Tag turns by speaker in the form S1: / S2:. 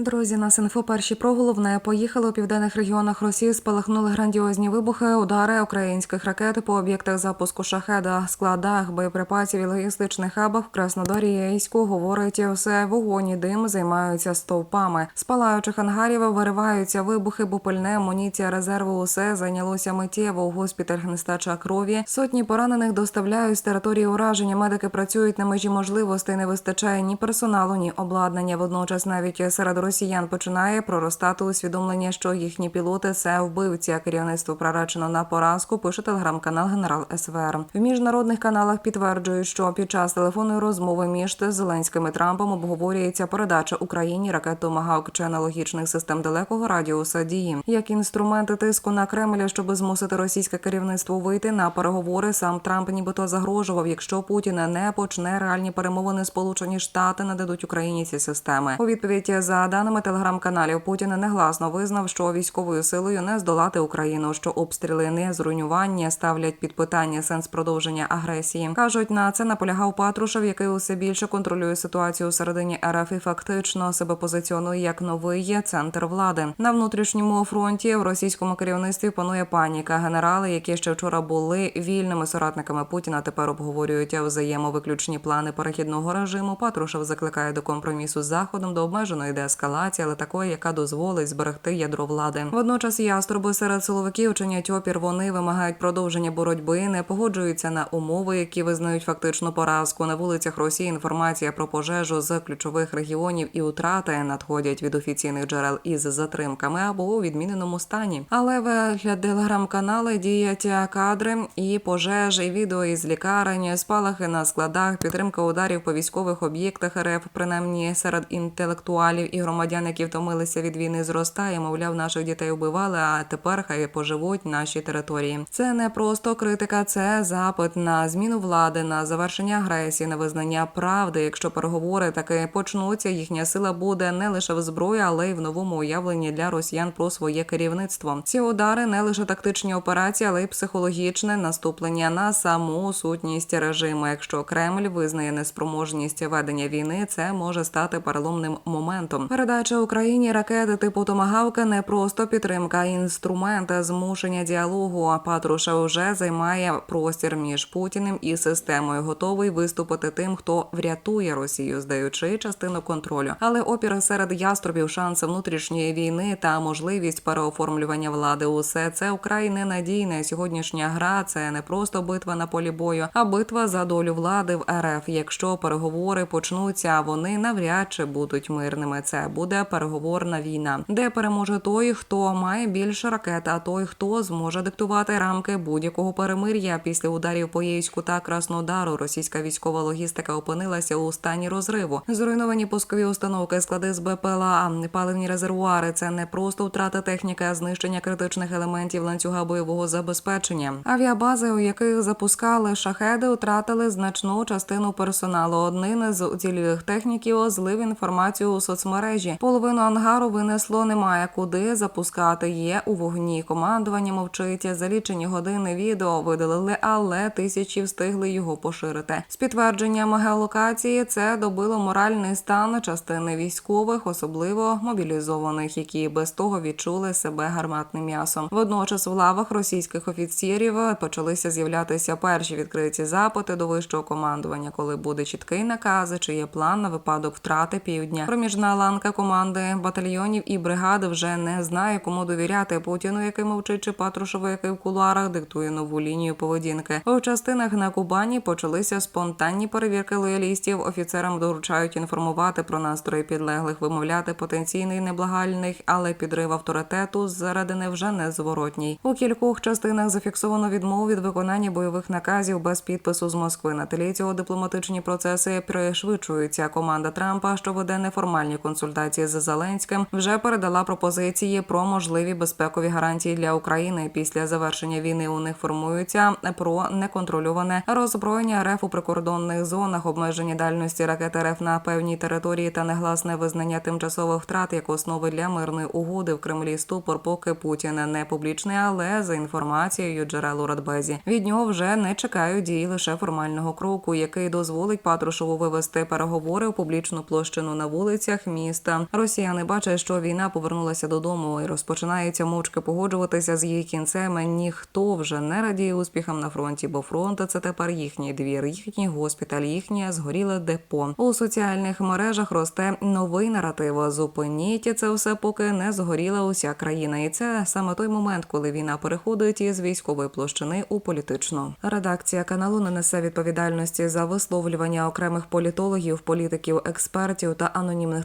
S1: Друзі, нас інфо перші про головне поїхали у південних регіонах Росії. Спалахнули грандіозні вибухи, удари українських ракет по об'єктах запуску шахеда, складах, боєприпасів і логістичних хабах в Краснодарі і Говорить все вогонь і дим займаються стовпами. З палаючих ангарів вириваються вибухи, бо пильне амуніція резерву. Усе зайнялося миттєво. У госпіталь нестача крові. Сотні поранених доставляють з території ураження. Медики працюють на межі можливостей. Не вистачає ні персоналу, ні обладнання. Водночас навіть серед росіян починає проростати усвідомлення, що їхні пілоти це вбивці. а Керівництво проречено на поразку. Пише телеграм-канал Генерал СВР. В міжнародних каналах підтверджують, що під час телефонної розмови між Зеленським і Трампом обговорюється передача Україні ракет «Томагавк» чи аналогічних систем далекого радіуса дії як інструменти тиску на Кремля, щоб змусити російське керівництво вийти на переговори. Сам Трамп нібито загрожував, якщо Путін не почне реальні перемовини, Сполучені Штати нададуть Україні ці системи. У відповідь за даними телеграм-каналів Путін негласно визнав, що військовою силою не здолати Україну, що обстріли не зруйнування ставлять під питання сенс продовження агресії. кажуть, на це наполягав Патрушев, який усе більше контролює ситуацію у середині РФ і фактично себе позиціонує як новий центр влади на внутрішньому фронті. В російському керівництві панує паніка. Генерали, які ще вчора були вільними соратниками Путіна, тепер обговорюють взаємовиключні плани перехідного режиму. Патрушев закликає до компромісу з заходом до обмеженої деескалації, але такої, яка дозволить зберегти ядро влади. Водночас яструби серед силовиків чинять опір. Вони вимагають продовження боротьби, не погоджуються на умови, які визнають фактичну поразку. На вулицях Росії інформація про пожежу з ключових регіонів і утрати надходять від офіційних джерел із затримками або у відміненому стані. Але вигляд телеграм-канали діють кадри і пожежі, відео із лікарень, спалахи на складах, підтримка ударів по військових об'єктах РФ, принаймні серед інтелектуалів і громадян, які втомилися від війни, зростає. Мовляв, наших дітей вбивали, а тепер хай поживуть наші території. Це не просто критика, це запит на зміну влади, на завершення агресії, на визнання правди. Якщо переговори таки почнуться, їхня сила буде не лише в зброї, але й в новому уявленні для росіян про своє керівництво. Ці удари не лише тактичні операції, але й психологічне наступлення на саму сутність режиму. Якщо Кремль визнає неспроможність ведення війни, це може стати переломним моментом. Передача Україні ракети типу Томагавка не просто підтримка, а інструмент змушення діалогу. Патрушев вже займає простір між Путіним і системою, готовий виступити тим, хто врятує Росію, здаючи частину контролю. Але опір серед яструбів, шанси внутрішньої війни та можливість переоформлювання влади усе це вкрай ненадійне. Сьогоднішня гра це не просто битва на полі бою, а битва за долю влади в РФ. Якщо переговори почнуться, вони навряд чи будуть мирними. Це буде переговорна війна, де переможе той, хто має більше ракет, а той, хто зможе диктувати рамки будь-якого перемир'я після ударів по Єйську та Краснодару. Російська військова логістика опинилася у стані розриву. Зруйновані пускові установки, склади з БПЛА, паливні резервуари. Це не просто втрата техніки, а знищення критичних елементів ланцюга бойового забезпечення. Авіабази, у яких запускали шахеди, втратили значну частину персоналу. Один з уцілілих техніків злив інформацію у соцмережі. Половину ангару винесло немає куди запускати. Є у вогні. Командування мовчить. За лічені години відео видалили, але тисячі встигли його поширити. З підтвердженням геолокації це добило моральний стан частини військових, особливо мобілізованих, які без того відчули себе гарматним м'ясом. Водночас в лавах російських офіцерів почалися з'являтися перші відкриті запити до вищого командування, коли буде чіткий наказ, чи є план на випадок втрати півдня. Проміжна ланка команди батальйонів і бригади вже не знає, кому довіряти Путіну, який мовчить, чи Патрушеву, який в кулуарах диктує нову лінію поведінки. У частинах на Кубані почалися спонтанні перевірки лоялістів. Офіцерам доручають інформувати про настрої підлеглих, вимовляти потенційний неблагальних, але підрив авторитету зсередини вже незворотній. У кількох частинах зафіксовано відмову від виконання бойових наказів без підпису з Москви. На тлі цього дипломатичні процеси пришвидшуються. Команда Трампа, що веде неформальні консультації з Зеленським, вже передала пропозиції про можливі безпекові гарантії для України. Після завершення війни у них формуються про неконтрольоване роззброєння РФ у прикордонних зонах, обмежені дальності ракет РФ на певній території та негласне визнання тимчасових втрат як основи для мирної угоди в Кремлі. Ступор, поки Путін не публічний, але за інформацією джерел у Радбезі від нього вже не чекають дії лише формального кроку, який дозволить Патрушеву вивести переговори у публічну площину на вулицях міст міста. Росіяни бачать, що війна повернулася додому і розпочинаються мовчки погоджуватися з її кінцем. Ніхто вже не радіє успіхам на фронті, бо фронт це тепер їхній двір, їхній госпіталь, їхнє згоріле депо. У соціальних мережах росте новий наратив. Зупиніть це все, поки не згоріла уся країна. І це саме той момент, коли війна переходить із військової площини у політичну. Редакція каналу не несе відповідальності за висловлювання окремих політологів, політиків, експертів та анонімних